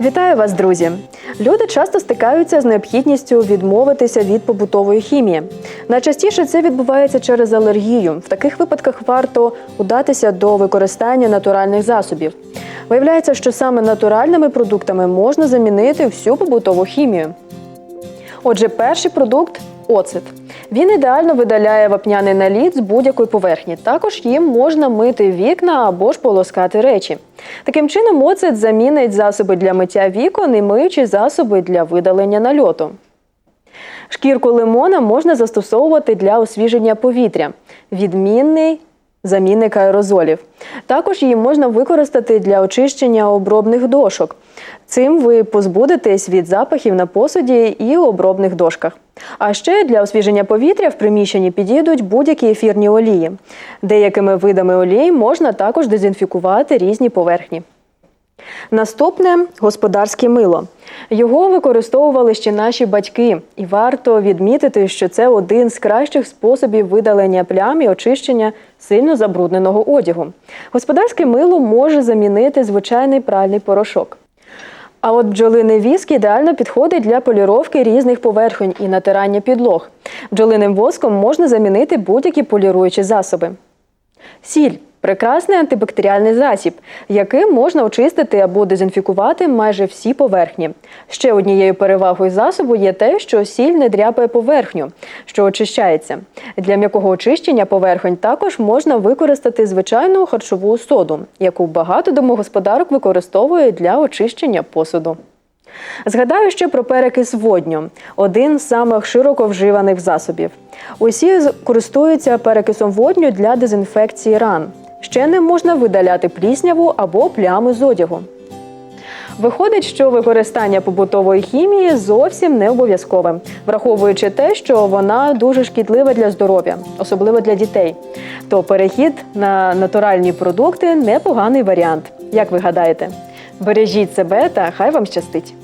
Вітаю вас, друзі! Люди часто стикаються з необхідністю відмовитися від побутової хімії. Найчастіше це відбувається через алергію. В таких випадках варто удатися до використання натуральних засобів. Виявляється, що саме натуральними продуктами можна замінити всю побутову хімію. Отже, перший продукт оцет. Він ідеально видаляє вапняний наліт з будь-якої поверхні. Також їм можна мити вікна або ж полоскати речі. Таким чином, оцет замінить засоби для миття вікон і миючі засоби для видалення нальоту. Шкірку лимона можна застосовувати для освіження повітря. Відмінний замінник аерозолів. Також її можна використати для очищення обробних дошок. Цим ви позбудетесь від запахів на посуді і обробних дошках. А ще для освіження повітря в приміщенні підійдуть будь-які ефірні олії. Деякими видами олій можна також дезінфікувати різні поверхні. Наступне господарське мило. Його використовували ще наші батьки, і варто відмітити, що це один з кращих способів видалення плям і очищення сильно забрудненого одягу. Господарське мило може замінити звичайний пральний порошок. А от бджолиний віск ідеально підходить для поліровки різних поверхонь і натирання підлог. Бджолиним воском можна замінити будь-які поліруючі засоби. Сіль прекрасний антибактеріальний засіб, яким можна очистити або дезінфікувати майже всі поверхні. Ще однією перевагою засобу є те, що сіль не дряпає поверхню, що очищається. Для м'якого очищення поверхонь також можна використати звичайну харчову соду, яку багато домогосподарок використовують для очищення посуду. Згадаю ще про перекис водню один з самих широко вживаних засобів. Усі користуються перекисом водню для дезінфекції ран. Ще ним можна видаляти плісняву або плями з одягу. Виходить, що використання побутової хімії зовсім не обов'язкове, враховуючи те, що вона дуже шкідлива для здоров'я, особливо для дітей. То перехід на натуральні продукти непоганий варіант. Як ви гадаєте? Бережіть себе та хай вам щастить!